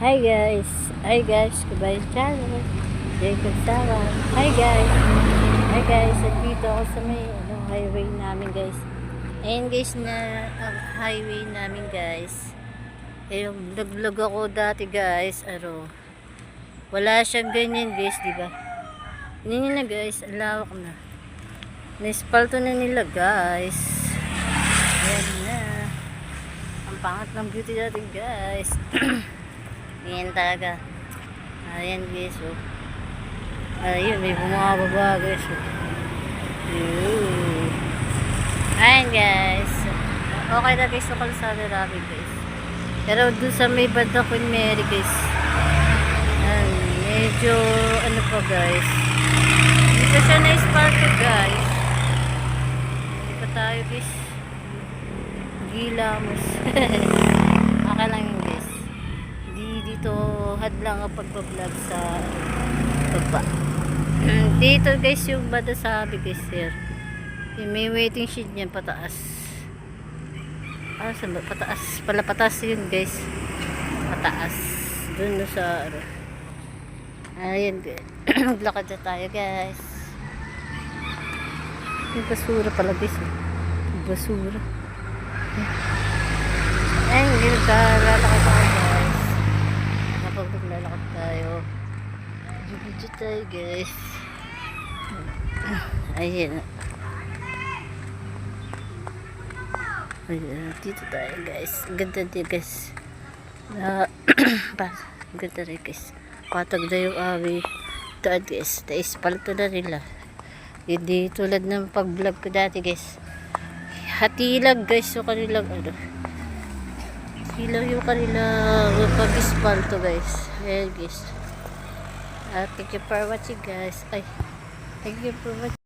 Hi guys! Hi guys! Kubayan channel! Jacob Sawa! Hi guys! Hi guys! Nandito ako sa may ano, highway namin guys. Ayan guys na ang highway namin guys. Eh, yung vlog ako dati guys. Ano, wala siyang ganyan guys, di ba? Hindi na guys, ang lawak na. Naispalto na nila guys. Ayan na. Ang pangat ng beauty natin guys. Ayan talaga. Ayan guys. Oh. Ayun, may bumababa guys. Oh. Ooh. Ayan guys. Okay na guys sa kalsada namin guys. Pero dun sa may banda Queen Mary guys. Ayan, medyo ano pa guys. Dito siya na-spark guys. Pa tayo guys. Gilamos. okay lang yun guys. Hindi dito hadlang ang pagbablog sa baba. dito guys yung bada sabi guys sir. May waiting shed niyan pataas. Ah, ba? Pataas. Pala pataas yun guys. Pataas. Doon sa ano. Ayan guys. Maglakad na tayo guys. Yung basura pala guys. basura. Ay, hindi nagkalalakad ako guys. Naglalakad tayo. Video tayo guys. Ayan. Ayan, dito tayo guys. Ganda din guys. Na, ganda rin guys. Patag na yung awi. Daan guys. Naispalto na nila. Hindi tulad ng pag-vlog ko dati guys. Hatilag guys yung kanilang ano. Hilaw yung kanilang pag-ispalto guys. Ayan guys. Uh, thank you for watching guys. Ay, thank you for watching.